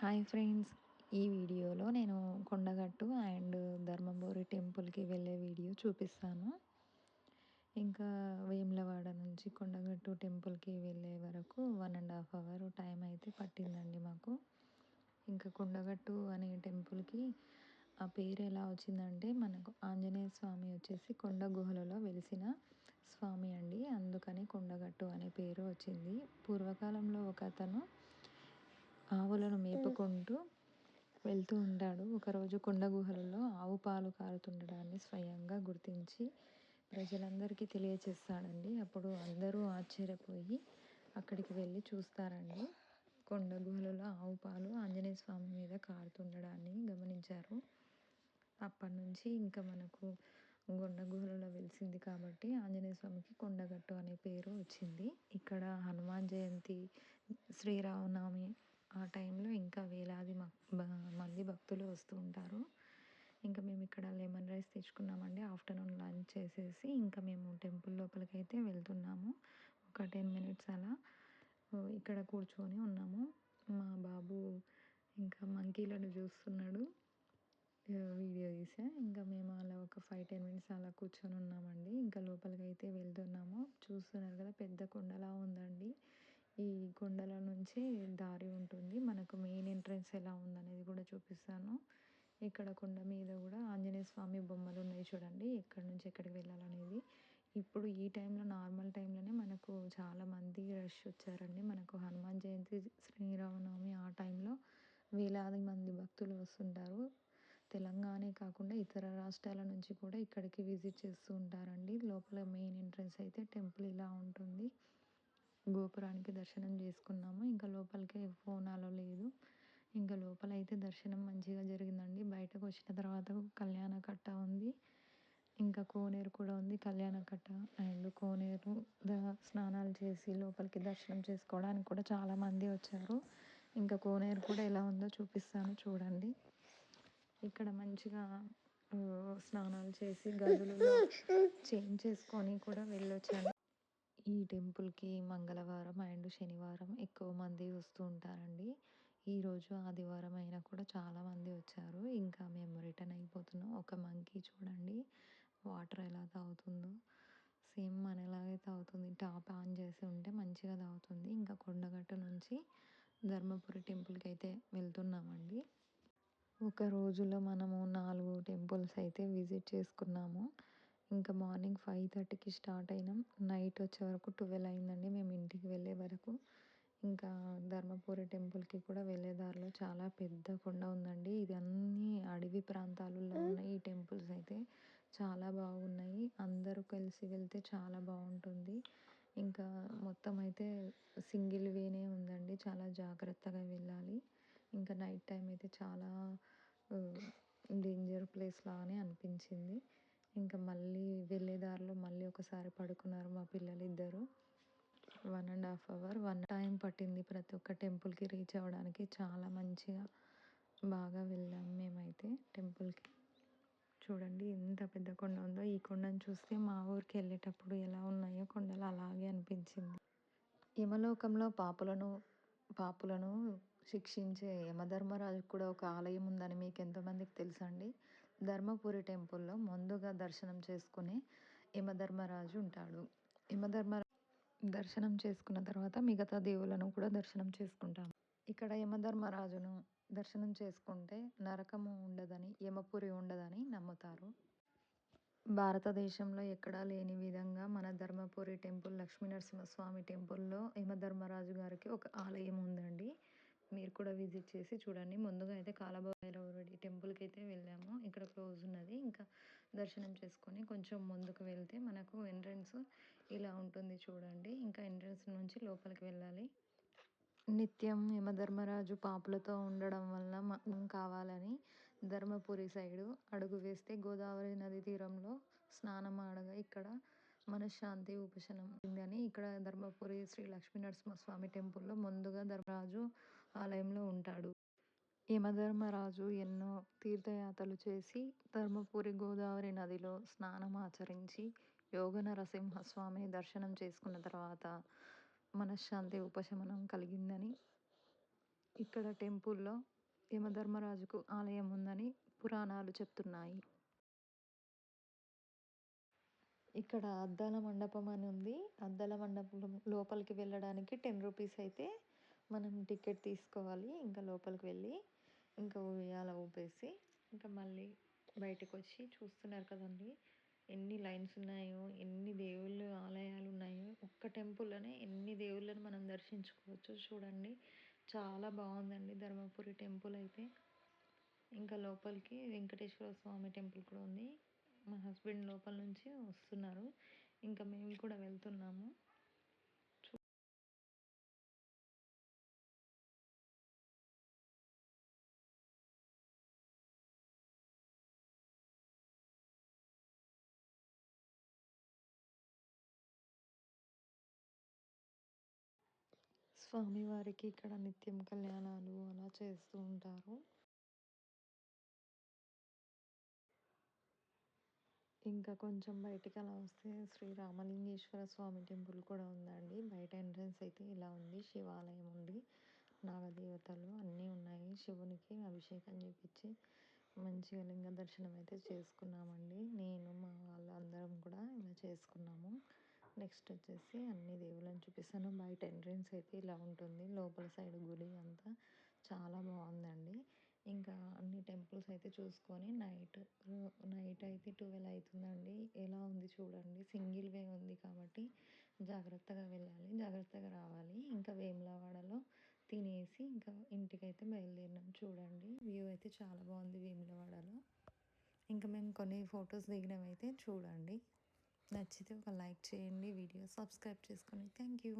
Hi friends. ఈ వీడియోలో నేను కొండగట్టు అండ్ ధర్మపురి టెంపుల్కి వెళ్ళే వీడియో చూపిస్తాను. ఇంకా వేములవాడ నుంచి కొండగట్టు టెంపుల్కి వెళ్ళే వరకు one and half hour time అయితే పట్టిందండి మాకు. ఇంకా కొండగట్టు అనే టెంపుల్కి ఆ పేరు ఎలా వచ్చిందంటే మనకు ఆంజనేయ స్వామి వచ్చేసి కొండ గుహలలో వెలిసిన స్వామి అండి. అందుకని కొండగట్టు అనే పేరు వచ్చింది. పూర్వకాలంలో ఒక అతను ఆవులను మేపుకుంటూ వెళ్తూ ఉంటాడు. ఒకరోజు కొండ గుహలలో ఆవు పాలు కారుతుండడాన్ని స్వయంగా గుర్తించి ప్రజలందరికీ తెలియచేస్తాడండి. అప్పుడు అందరూ ఆశ్చర్యపోయి అక్కడికి వెళ్ళి చూస్తారండి. కొండ గుహలలో ఆవు పాలు ఆంజనేయ స్వామి మీద కారుతుండడాన్ని గమనించారు. అప్పటి నుంచి ఇంకా మనకు కొండ గుహలలో వెలిసింది కాబట్టి ఆంజనేయ స్వామికి కొండగట్టు అనే పేరు వచ్చింది. ఇక్కడ హనుమాన్ జయంతి శ్రీరామనవమి ఆ టైంలో ఇంకా వేలాది మంది భక్తులు వస్తూ ఉంటారు. ఇంకా మేము ఇక్కడ లెమన్ రైస్ తెచ్చుకున్నామండి. ఆఫ్టర్నూన్ లంచ్ చేసేసి ఇంకా మేము టెంపుల్ లోపలికి అయితే వెళ్తున్నాము. ఒక టెన్ మినిట్స్ అలా ఇక్కడ కూర్చొని ఉన్నాము. మా బాబు ఇంకా మంకీలను చూస్తున్నాడు. వీడియో తీసా. ఇంకా మేము అలా ఒక ఫైవ్ టెన్ మినిట్స్ అలా కూర్చొని ఉన్నామండి. ఇంకా లోపలికి అయితే వెళ్తున్నాము. చూస్తున్నారు కదా పెద్ద కొండలా ఉందండి. ఈ కొండల నుంచి దారి ఉంటుంది. మనకు మెయిన్ ఎంట్రన్స్ ఎలా ఉందనేది కూడా చూపిస్తాను. ఇక్కడ కొండ మీద కూడా ఆంజనేయ స్వామి బొమ్మలు ఉన్నాయి చూడండి. ఎక్కడి నుంచి ఎక్కడికి వెళ్ళాలనేది. ఇప్పుడు ఈ టైంలో నార్మల్ టైంలోనే మనకు చాలామంది రష్ వచ్చారండి. మనకు హనుమాన్ జయంతి శ్రీరామనవమి ఆ టైంలో వేలాది మంది భక్తులు వస్తుంటారు. తెలంగాణే కాకుండా ఇతర రాష్ట్రాల నుంచి కూడా ఇక్కడికి విజిట్ చేస్తూ ఉంటారండి. లోపల మెయిన్ ఎంట్రన్స్ అయితే టెంపుల్ ఇలా ఉంటుంది. గోపురానికి దర్శనం చేసుకున్నాము. ఇంకా లోపలికి ఫోన్ అలో లేదు. ఇంకా లోపల అయితే దర్శనం మంచిగా జరిగిందండి. బయటకు వచ్చిన తర్వాత కళ్యాణ కట్ట ఉంది. ఇంకా కోనేరు కూడా ఉంది. కళ్యాణ కట్ట అండ్ కోనేరు స్నానాలు చేసి లోపలికి దర్శనం చేసుకోవడానికి కూడా చాలామంది వచ్చారు. ఇంకా కోనేరు కూడా ఎలా ఉందో చూపిస్తాను చూడండి. ఇక్కడ మంచిగా స్నానాలు చేసి గదులు చేంజ్ చేసుకొని కూడా వెళ్ళొచ్చాను ఈ టెంపుల్కి మంగళవారం అండ్ శనివారం ఎక్కువ మంది వస్తూ ఉంటారండి. ఈరోజు ఆదివారం అయినా కూడా చాలామంది వచ్చారు. ఇంకా మేము రిటర్న్ అయిపోతున్నాం. ఒక మంకీ చూడండి. వాటర్ ఎలా తాగుతుందో. సేమ్ మనలాగే తాగుతుంది. టాప్ ఆన్ చేసి ఉంటే మంచిగా తాగుతుంది. ఇంకా కొండగట్టు నుంచి ధర్మపురి టెంపుల్కి అయితే వెళ్తున్నామండి. ఒక రోజులో మనము నాలుగు టెంపుల్స్ అయితే విజిట్ చేసుకున్నాము. ఇంకా మార్నింగ్ ఫైవ్ థర్టీకి స్టార్ట్ అయినాం. నైట్ వచ్చే వరకు ట్వెల్వ్ అయిందండి. మేము ఇంటికి వెళ్ళే వరకు. ఇంకా ధర్మపురి టెంపుల్కి కూడా వెళ్ళే దారిలో చాలా పెద్ద కొండ ఉందండి. ఇది అన్నీ అడవి ప్రాంతాలలో ఉన్నాయి ఈ టెంపుల్స్ అయితే. చాలా బాగున్నాయి. అందరూ కలిసి వెళ్తే చాలా బాగుంటుంది. ఇంకా మొత్తం అయితే సింగిల్ వేనే ఉందండి. చాలా జాగ్రత్తగా వెళ్ళాలి. ఇంకా నైట్ టైం అయితే చాలా డేంజర్ ప్లేస్ లాగానే అనిపించింది. ఇంకా మళ్ళీ వెళ్ళే దారిలో మళ్ళీ ఒకసారి పడుకున్నారు మా పిల్లలు ఇద్దరు one and half hour one time పట్టింది ప్రతి ఒక్క టెంపుల్కి రీచ్ అవ్వడానికి. చాలా మంచిగా బాగా వెళ్ళాం మేమైతే టెంపుల్కి. చూడండి ఎంత పెద్ద కొండ ఉందో. ఈ కొండను చూస్తే మా ఊరికి వెళ్ళేటప్పుడు ఎలా ఉన్నాయో కొండలు అలాగే అనిపించింది. యమలోకంలో పాపులను పాపులను శిక్షించే యమధర్మరాజు కూడా ఒక ఆలయం ఉందని మీకు ఎంతోమందికి తెలుసండి. ధర్మపురి టెంపుల్లో ముందుగా దర్శనం చేసుకుని యమధర్మరాజు ఉంటాడు. యమధర్మ దర్శనం చేసుకున్న తర్వాత మిగతా దేవులను కూడా దర్శనం చేసుకుంటాం. ఇక్కడ యమధర్మరాజును దర్శనం చేసుకుంటే నరకము ఉండదని యమపురి ఉండదని నమ్ముతారు. భారతదేశంలో ఎక్కడా లేని విధంగా మన ధర్మపురి టెంపుల్ లక్ష్మీ నరసింహస్వామి టెంపుల్లో యమధర్మరాజు గారికి ఒక ఆలయం ఉందండి. మీరు కూడా విజిట్ చేసి చూడండి. ముందుగా అయితే కాలభైరవుడి టెంపుల్కి అయితే వెళ్ళాము. ఇక్కడ క్లోజ్ ఉన్నది. ఇంకా దర్శనం చేసుకొని కొంచెం ముందుకు వెళ్తే మనకు ఎంట్రన్స్ ఇలా ఉంటుంది చూడండి. ఇంకా ఎంట్రన్స్ నుంచి లోపలికి వెళ్ళాలి. నిత్యం యమధర్మరాజు పాపులతో ఉండడం వల్ల మనం కావాలని ధర్మపురి సైడు అడుగు వేస్తే గోదావరి నది తీరంలో స్నానం ఆడగా ఇక్కడ మనశ్శాంతి ఉపశనం అని ఇక్కడ ధర్మపురి శ్రీ లక్ష్మీ నరసింహస్వామి టెంపుల్లో ముందుగా ధర్మరాజు ఆలయంలో ఉంటాడు. యమధర్మరాజు ఎన్నో తీర్థయాత్రలు చేసి ధర్మపురి గోదావరి నదిలో స్నానం ఆచరించి యోగ నరసింహస్వామిని దర్శనం చేసుకున్న తర్వాత మనశ్శాంతి ఉపశమనం కలిగిందని ఇక్కడ టెంపుల్లో యమధర్మరాజుకు ఆలయం ఉందని పురాణాలు చెప్తున్నాయి. ఇక్కడ అద్దాల మండపం అని ఉంది. అద్దాల మండపం లోపలికి వెళ్ళడానికి టెన్ రూపీస్ అయితే మనం టికెట్ తీసుకోవాలి ఇంకా లోపలికి వెళ్ళి ఇంకా ఉయ్యాల ఊపేసి ఇంకా మళ్ళీ బయటకు వచ్చి చూస్తున్నారు కదండి. ఎన్ని లైన్స్ ఉన్నాయో ఎన్ని దేవుళ్ళు ఆలయాలు ఉన్నాయో ఒక్క టెంపుల్లోనే ఎన్ని దేవుళ్ళని మనం దర్శించుకోవచ్చు చూడండి. చాలా బాగుందండి ధర్మపురి టెంపుల్ అయితే. ఇంకా లోపలికి వెంకటేశ్వర స్వామి టెంపుల్ కూడా ఉంది. మా హస్బెండ్ లోపల నుంచి వస్తున్నారు. ఇంకా మేము కూడా వెళ్తున్నాము. స్వామివారికి ఇక్కడ నిత్యం కళ్యాణాలు అలా చేస్తూ ఉంటారు. ఇంకా కొంచెం బయటికి అలా వస్తే శ్రీ రామలింగేశ్వర స్వామి టెంపుల్ కూడా ఉందండి. బయట ఎంట్రన్స్ అయితే ఇలా ఉంది. శివాలయం ఉంది. నాగదేవతలు అన్నీ ఉన్నాయి. శివునికి అభిషేకం చేపించి మంచిగా లింగ దర్శనం అయితే చేసుకున్నామండి. నేను మా వాళ్ళందరం కూడా ఇలా చేసుకున్నాము. నెక్స్ట్ వచ్చేసి అన్ని దేవుళ్ళని చూపిస్తాను. బయట ఎంట్రన్స్ అయితే ఇలా ఉంటుంది. లోపల సైడ్ గుడి అంతా చాలా బాగుందండి. ఇంకా అన్ని టెంపుల్స్ అయితే చూసుకొని నైట్ నైట్ అయితే ట్వెల్వ్ అవుతుందండి. ఎలా ఉంది చూడండి. సింగిల్ వే ఉంది కాబట్టి జాగ్రత్తగా వెళ్ళాలి. జాగ్రత్తగా రావాలి. ఇంకా వేములవాడలో తినేసి ఇంకా ఇంటికైతే బయలుదేరినాం చూడండి. వ్యూ అయితే చాలా బాగుంది వేములవాడలో. ఇంకా మేము కొన్ని ఫొటోస్ దిగినవి అయితే చూడండి. నచ్చితే ఒక లైక్ చేయండి వీడియో సబ్స్క్రైబ్ చేసుకోండి థ్యాంక్ యూ